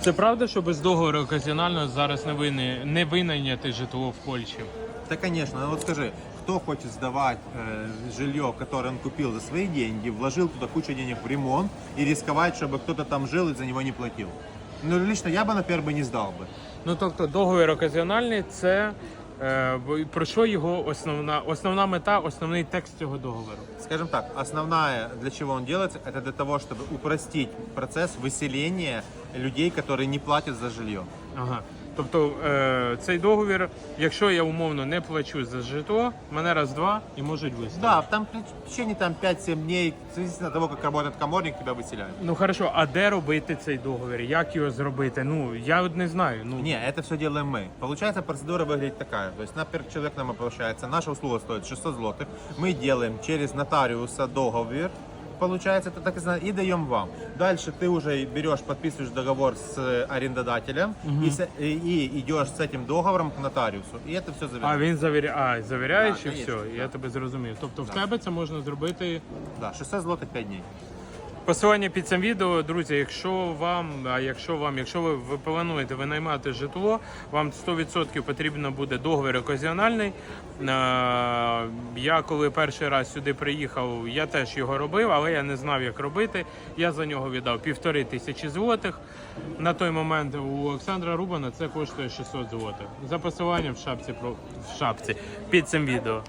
Це правда, що без договору оказіонально зараз не вини не винайняти житло в Польщі? Да, конечно. Ну вот скажи, кто хочет сдавать э, жилье, которое он купил за свои деньги, вложил туда кучу денег в ремонт и рисковать, чтобы кто-то там жил и за него не платил? Ну, лично я бы, например, бы не сдал бы. Ну тобто договір оказіональний це е, в- про що його основна основна мета, основний текст цього договору. Скажем так, основная, для чего он делается, это для того, чтобы упростить процесс выселения людей, которые не платят за жилье. Ага. Тобто е, цей договір, якщо я умовно не плачу за житло, мене раз-два і можуть виставити. Да, там в течение там 5-7 дней, в зависимости от того, как работает коморник, тебя выселяют. Ну хорошо, а де робити цей договір? Як його зробити? Ну я от не знаю. Ну Не, это все делаем мы. Получается, процедура выглядит такая. То есть, на первый человек нам получается, наша услуга стоит 600 злотых. Мы делаем через нотариуса договор, получается, это так и знаю, и даем вам. Дальше ты уже берешь, подписываешь договор с э, арендодателем и, с- и- и идешь с этим договором к нотариусу. И это все а заверяется. він завіряє, а завіряє Да, чи конечно, все? Я да. тебе зрозумів. Тобто в Да. тебе це можна зробити. Да, 600 злотых 5 дней. Посилання під цим відео, друзі. Якщо вам, а якщо вам, якщо ви, ви плануєте винаймати житло, вам 100% потрібно буде договір оказіональний. Е, Я коли перший раз сюди приїхав, я теж його робив, але я не знав, як робити. Я за нього віддав півтори тисячі злотих. На той момент у Олександра Рубана це коштує 600 злотих. За посиланням в шапці в шапці під цим відео.